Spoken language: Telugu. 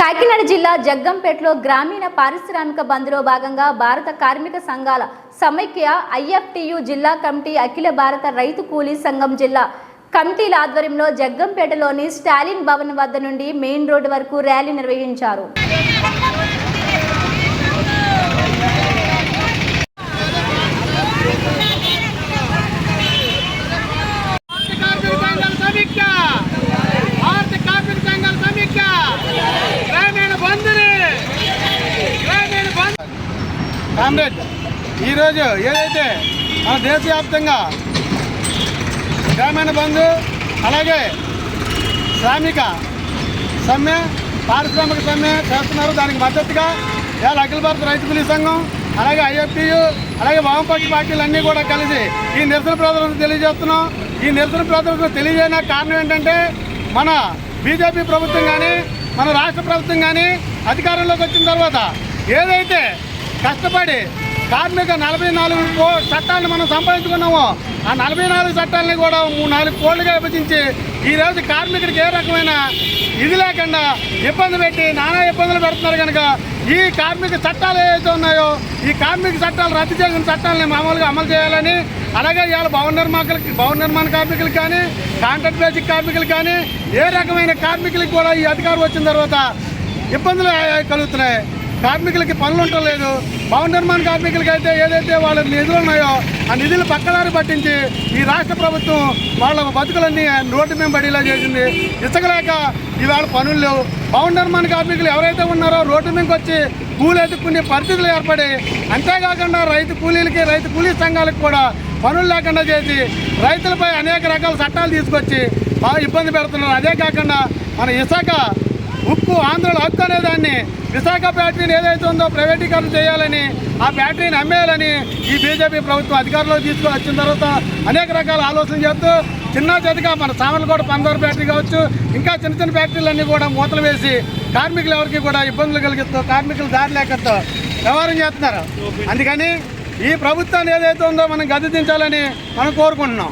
కాకినాడ జిల్లా జగ్గంపేటలో గ్రామీణ పారిశ్రామిక బంద్లో భాగంగా భారత కార్మిక సంఘాల సమైక్య ఐఎఫ్టియు జిల్లా కమిటీ అఖిల భారత రైతు కూలీ సంఘం జిల్లా కమిటీల ఆధ్వర్యంలో జగ్గంపేటలోని స్టాలిన్ భవన్ వద్ద నుండి మెయిన్ రోడ్డు వరకు ర్యాలీ నిర్వహించారు భారత కార్మిక సంఘాల సమీక్ష భారత కార్మిక సంఘాల సమీక్ష గ్రామీణ బంధుని గ్రామీణ బంధు కామ్రేడ్ ఈరోజు ఏదైతే మన దేశవ్యాప్తంగా గ్రామీణ బంధు అలాగే శ్రామిక సమ్మె పారిశ్రామిక సమ్మె చేస్తున్నారు. దానికి మద్దతుగా ఇవాళ అఖిల భారత రైతు కూలీ సంఘం అలాగే ఐఎఫ్టీయు అలాగే వామపక్ష పార్టీలు అన్నీ కూడా కలిసి ఈ నిరసన ప్రదర్శన తెలియజేస్తున్నాం. ఈ నిరసన ప్రదర్శన తెలియజేయడానికి కారణం ఏంటంటే మన బీజేపీ ప్రభుత్వం కానీ మన రాష్ట్ర ప్రభుత్వం కానీ అధికారంలోకి వచ్చిన తర్వాత ఏదైతే కష్టపడి కార్మిక నలభై నాలుగు కో- చట్టాలను మనం సంపాదించుకున్నామో ఆ నలభై నాలుగు చట్టాలని కూడా మూడు నాలుగు కోళ్ళుగా విభజించి ఈ రోజు కార్మికుడికి ఏ రకమైన ఇది లేకుండా ఇబ్బంది పెట్టి నానా ఇబ్బందులు పెడుతున్నారు కనుక ఈ కార్మిక చట్టాలు ఏవైతే ఉన్నాయో ఈ కార్మిక చట్టాలు రద్దు చేసిన చట్టాలని మామూలుగా అమలు చేయాలని అలాగే ఇవాళ భవన నిర్మాణాలకి భవన నిర్మాణ కార్మికులకు కానీ కాంట్రాక్ట్ బేసిక్ కార్మికులు కానీ ఏ రకమైన కార్మికులకు కూడా ఈ అధికారం వచ్చిన తర్వాత ఇబ్బందులు కలుగుతున్నాయి. కార్మికులకి పనులు ఉండటం లేదు. భవన నిర్మాణ కార్మికులకి అయితే ఏదైతే వాళ్ళ నిధులు ఉన్నాయో ఆ నిధులు పక్కదారి పట్టించి ఈ రాష్ట్ర ప్రభుత్వం వాళ్ళ బతుకులన్నీ నోటి మేము పడేలా చేసింది. ఇసుకలేక ఇవాళ పనులు లేవు. భవన నిర్మాణ కార్మికులు ఎవరైతే ఉన్నారో రోడ్డు మీదకి వచ్చి కూలి ఎత్తుకునే పరిస్థితులు ఏర్పడి అంతేకాకుండా రైతు కూలీలకి రైతు కూలీ సంఘాలకు కూడా పనులు లేకుండా చేసి రైతులపై అనేక రకాల చట్టాలు తీసుకొచ్చి బాగా ఇబ్బంది పెడుతున్నారు. అదే కాకుండా మన ఇసాక ఉక్కు ఆంధ్రలో హక్కు అనే దాన్ని విశాఖ బ్యాటరీని ఏదైతే ఉందో ప్రైవేటీకరణ చేయాలని ఆ బ్యాటరీని అమ్మేయాలని ఈ బీజేపీ ప్రభుత్వం అధికారంలోకి తీసుకుని వచ్చిన తర్వాత అనేక రకాల ఆలోచనలు చేస్తూ చిన్న చేతిగా మన సామర్లకోట పందూరు బ్యాటరీ కావచ్చు ఇంకా చిన్న చిన్న ఫ్యాక్టరీలన్నీ కూడా మూతలు వేసి కార్మికులు ఎవరికి కూడా ఇబ్బందులు కలిగిస్తూ కార్మికులు దారి లేకతో వ్యవహారం చేస్తున్నారు. అందుకని ఈ ప్రభుత్వాన్ని ఏదైతే ఉందో మనం గద్దెదించాలని మనం కోరుకుంటున్నాం.